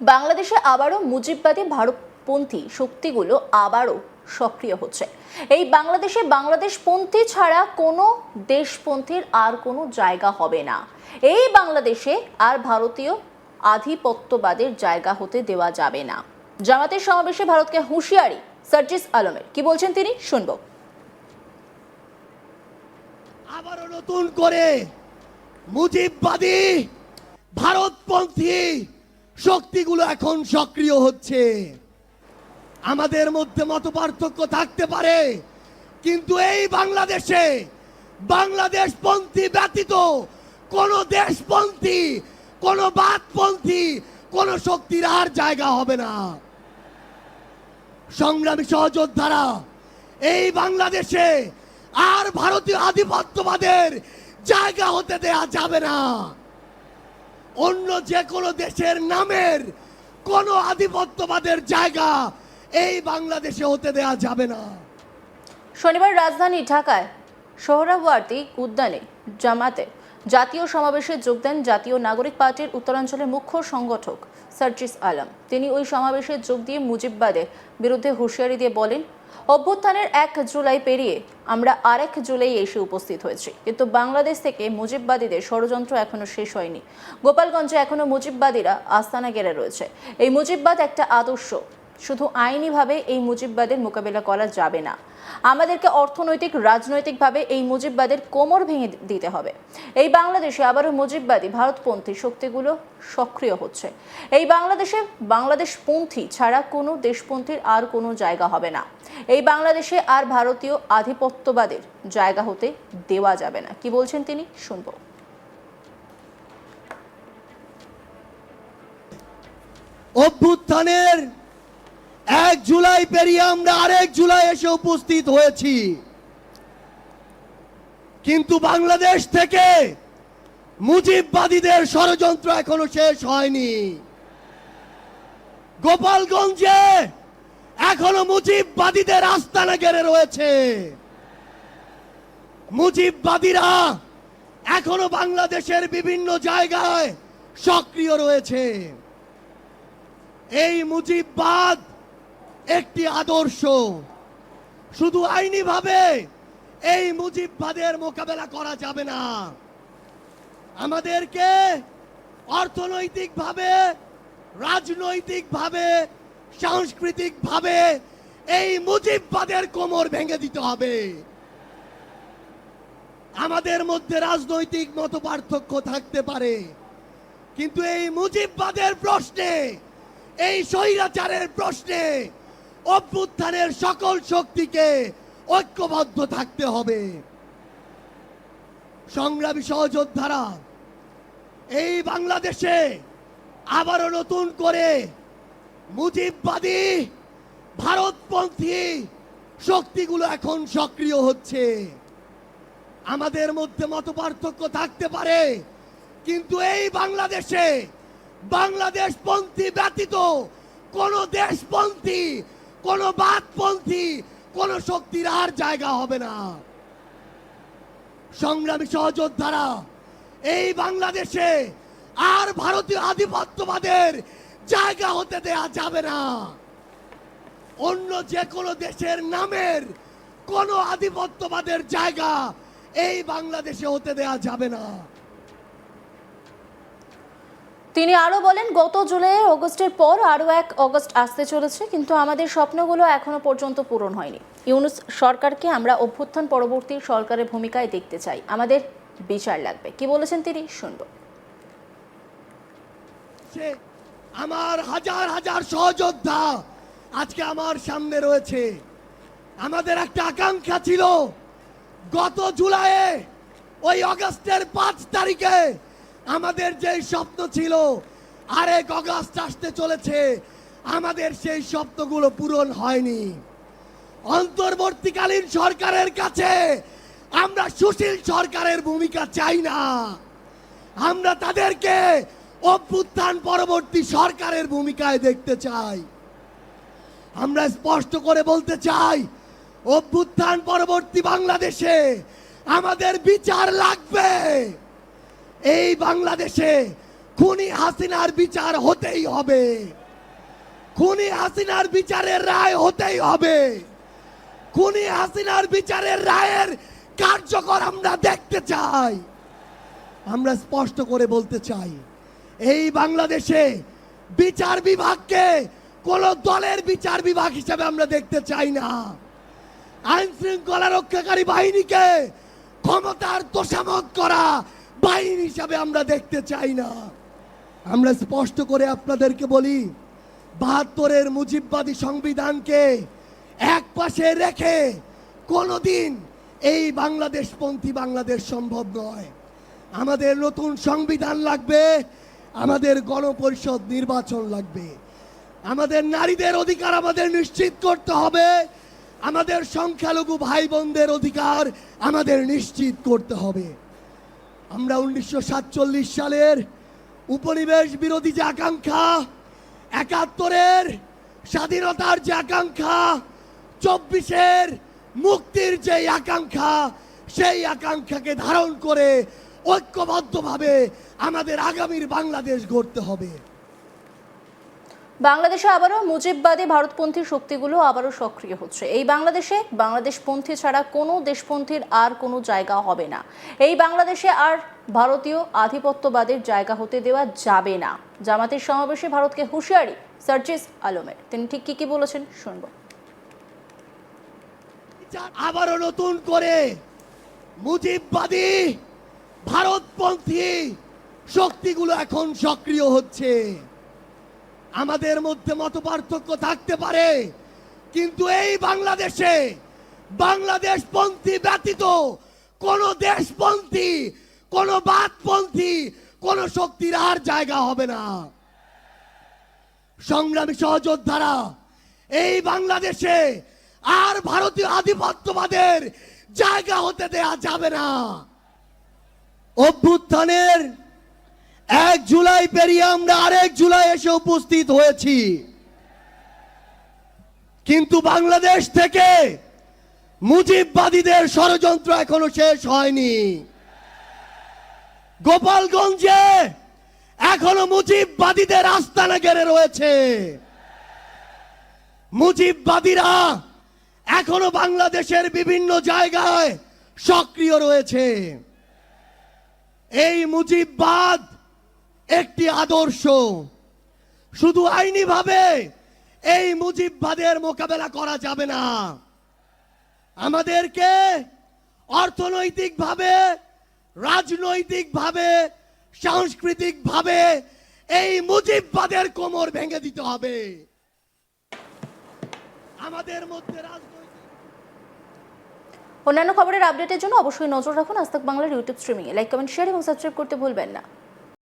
বাংলাদেশে আবারও মুজিববাদী ভারতপন্থী শক্তিগুলো আবারও সক্রিয় হচ্ছে। এই বাংলাদেশে বাংলাদেশপন্থী ছাড়া কোনো দেশপন্থীর আর কোনো জায়গা হবে না। এই বাংলাদেশে আর ভারতীয় আধিপত্যবাদের জায়গা হতে দেওয়া যাবে না। জামাতের সমাবেশে ভারতকে হুঁশিয়ারি সার্জিস আলমের। কি বলছেন তিনি? শুনব। আবারও নতুন করে মুজিববাদী ভারতপন্থী শক্তিগুলো এখন সক্রিয় হচ্ছে। আমাদের মধ্যে মত পার্থক্য থাকতে পারে, কিন্তু এই বাংলাদেশে বাংলাদেশপন্থী ব্যতীত কোন দেশপন্থী, কোন বাদপন্থী, কোন শক্তির আর জায়গা হবে না। সংগ্রামী সহযোদ্ধারা, এই বাংলাদেশে আর ভারতীয় আধিপত্যবাদের জায়গা হতে দেয়া যাবে না। অন্য যে কোনো দেশের নামের কোনো আধিপত্যবাদের জায়গা এই বাংলাদেশে হতে দেয়া যাবে না। শনিবার রাজধানী ঢাকায় সোহরাওয়ার্দী উদ্যানে জামাতে জাতীয় সমাবেশে যোগ দেন জাতীয় নাগরিক পার্টির উত্তরাঞ্চলের মুখ্য সংগঠক সার্জিস আলম। তিনি ওই সমাবেশে যোগ দিয়ে মুজিববাদের বিরুদ্ধে হুঁশিয়ারি দিয়ে বলেন অভ্যুত্থানের এক জুলাই পেরিয়ে আমরা আরেক জুলাই এসে উপস্থিত হয়েছি। কিন্তু বাংলাদেশ থেকে মুজিববাদীদের ষড়যন্ত্র এখনও শেষ হয়নি। গোপালগঞ্জে এখনও মুজিববাদীরা আস্তানা গেড়ে রয়েছে। এই মুজিববাদ একটা আদর্শ। শুধু আইনিভাবে এই মুজিববাদের মোকাবেলা করা যাবে না। আমাদেরকে অর্থনৈতিক, রাজনৈতিকভাবে এই মুজিববাদের কোমর ভেঙে দিতে হবে। এই বাংলাদেশে আবারও মুজিববাদী ভারতপন্থী শক্তিগুলো সক্রিয় হচ্ছে। এই বাংলাদেশে বাংলাদেশপন্থী ছাড়া কোনো দেশপন্থীর আর কোনো জায়গা হবে না। এই বাংলাদেশে আর ভারতীয় আধিপত্যবাদের জায়গা হতে দেওয়া যাবে না। কি বলছেন তিনি? শুনব। অভ্যুত্থানের এক জুলাই পেরিয়ে আমরা আরেক জুলাই এসে উপস্থিত হয়েছি। কিন্তু বাংলাদেশ থেকে মুজিববাদীদের ষড়যন্ত্র এখনও শেষ হয়নি। গোপালগঞ্জে এখনও মুজিববাদীদের আস্তানা গেড়ে রয়েছে। মুজিববাদীরা এখনও বাংলাদেশের বিভিন্ন জায়গায় সক্রিয় রয়েছে। এই মুজিববাদ একটি আদর্শ। শুধু আইনিভাবে এই মুজিববাদের মোকাবেলা করা যাবে না। আমাদেরকে অর্থনৈতিকভাবে, রাজনৈতিকভাবে, সাংস্কৃতিকভাবে এই মুজিববাদের কোমর ভেঙে দিতে হবে। আমাদের মধ্যে রাজনৈতিক মত পার্থক্য থাকতে পারে, কিন্তু এই মুজিববাদের প্রশ্নে, এই স্বৈরাচারের প্রশ্নে অভ্যুত্থানের সকল শক্তিকে ঐক্যবদ্ধ থাকতে হবে। সংগ্রামী সহযোদ্ধারা, এই বাংলাদেশে আবারও নতুন করে মুজিববাদী ভারতপন্থী শক্তিগুলো এখন সক্রিয় হচ্ছে। আমাদের মধ্যে মত পার্থক্য থাকতে পারে, কিন্তু এই বাংলাদেশে বাংলাদেশপন্থী ব্যতীত কোন দেশপন্থী কোন বাদপন্থী কোন শক্তির আর জায়গা হবে না। সংগ্রামী সহযোদ্ধারা, এই বাংলাদেশে আর ভারতীয় আধিপত্যবাদের জায়গা হতে দেয়া যাবে না। অন্য যে কোনো দেশের নামের কোন আধিপত্যবাদের জায়গা এই বাংলাদেশে হতে দেয়া যাবে না। তিনি আরও বলেন, গত জুলাই অগস্টের পর আরও এক অগস্ট আসতে চলেছে, কিন্তু আমাদের স্বপ্নগুলো এখনও পর্যন্ত পূরণ হয়নি। ইউনুস সরকারকে আমরা অভ্যুত্থান পরবর্তী সরকারের ভূমিকায় দেখতে চাই। আমাদের বিচার লাগবে। কি বলেছেন তিনি? শুনব। আমার হাজার হাজার সহযোদ্ধা আজকে আমার সামনে রয়েছে। আমাদের একটা আকাঙ্ক্ষা ছিল, গত জুলাইয়ে ওই অগস্টের পাঁচ তারিখে আমাদের যে স্বপ্ন ছিল, আরেক অগস্ট আসতে চলেছে, আমাদের সেই স্বপ্নগুলো পূরণ হয়নি। অন্তর্বর্তীকালীন সরকারের কাছে আমরা সুশীল সরকারের ভূমিকা চাই না। আমরা তাদেরকে অভ্যুত্থান পরবর্তী সরকারের ভূমিকায় দেখতে চাই। আমরা স্পষ্ট করে বলতে চাই, অভ্যুত্থান পরবর্তী বাংলাদেশে আমাদের বিচার লাগবে। এই বাংলাদেশে খুনি হাসিনার বিচার হতেই হবে। খুনি হাসিনার বিচারের রায় হতেই হবে। খুনি হাসিনার বিচারের রায়ের কার্যকর আমরা দেখতে চাই। আমরা স্পষ্ট করে বলতে চাই, এই বাংলাদেশে বিচার বিভাগকে কোন দলের বিচার বিভাগ হিসেবে আমরা দেখতে চাই না। আইন শৃঙ্খলা রক্ষাকারী বাহিনীকে ক্ষমতার তোষামত করা বাহিনী হিসাবে আমরা দেখতে চাই না। আমরা স্পষ্ট করে আপনাদেরকে বলি, বাহাত্তরের মুজিববাদী সংবিধানকে এক পাশে রেখে কোনোদিন এই বাংলাদেশপন্থী বাংলাদেশ সম্ভব নয়। আমাদের নতুন সংবিধান লাগবে, আমাদের গণপরিষদ নির্বাচন লাগবে। আমাদের নারীদের অধিকার আমাদের নিশ্চিত করতে হবে, আমাদের সংখ্যালঘু ভাই বোনদের অধিকার আমাদের নিশ্চিত করতে হবে। আমরা উনিশশো সাতচল্লিশ সালের উপনিবেশ বিরোধী যে আকাঙ্ক্ষা, একাত্তরের স্বাধীনতার যে আকাঙ্ক্ষা, চব্বিশের মুক্তির যে আকাঙ্ক্ষা, সেই আকাঙ্ক্ষাকে ধারণ করে ঐক্যবদ্ধভাবে আমাদের আগামীর বাংলাদেশ গড়তে হবে। বাংলাদেশে আবারও মুজিববাদী ভারতপন্থী শক্তিগুলো আবারও সক্রিয় হচ্ছে। এই বাংলাদেশে বাংলাদেশপন্থী ছাড়া কোনো দেশপন্থীর আর কোনো জায়গা হবে না। এই বাংলাদেশে আর ভারতীয় আধিপত্যবাদের জায়গা হতে দেওয়া যাবে না। জামাতের সমাবেশে ভারতকে হুঁশিয়ারি সার্জিস আলমের। তিনি ঠিক কি কি বলেছেন শুনব। আবারও নতুন করে মুজিববাদী ভারতপন্থী শক্তিগুলো এখন সক্রিয় হচ্ছে। আমাদের মধ্যে মত পার্থক্য থাকতে পারে। কিন্তু এই বাংলাদেশে বাংলাদেশ পন্থী ব্যতীত কোন দেশপন্থী, কোন বাদপন্থী, কোন শক্তির আর জায়গা হবে না। সংগ্রামী সহযোদ্ধারা, এই বাংলাদেশে আর ভারতীয় আধিপত্যবাদের জায়গা হতে দেয়া যাবে না। অভ্যুত্থানের এক জুলাই পেরিয়ে আমরা আরেক জুলাই এসে উপস্থিত হয়েছি। কিন্তু বাংলাদেশ থেকে মুজিববাদীদের ষড়যন্ত্র এখনও শেষ হয়নি। গোপালগঞ্জে এখনও মুজিববাদীদের আস্তানা গেড়ে রয়েছে। মুজিববাদীরা এখনও বাংলাদেশের বিভিন্ন জায়গায় সক্রিয় রয়েছে। এই মুজিববাদ একটি আদর্শ। শুধু আইনিভাবে এই মুজিববাদের মোকাবেলা করা যাবে না। আমাদেরকে অর্থনৈতিকভাবে, রাজনৈতিকভাবে, সাংস্কৃতিকভাবে এই মুজিববাদের কোমর ভেঙে দিতে হবে। আমাদের মধ্যে অন্যান্য খবরের আপডেটের জন্য অবশ্যই নজর রাখুন আজ বাংলার ইউটিউব স্ট্রিমিংয়ে। লাইক, কমেন্ট, শেয়ার এবং সাবস্ক্রাইব করতে ভুলবেন না।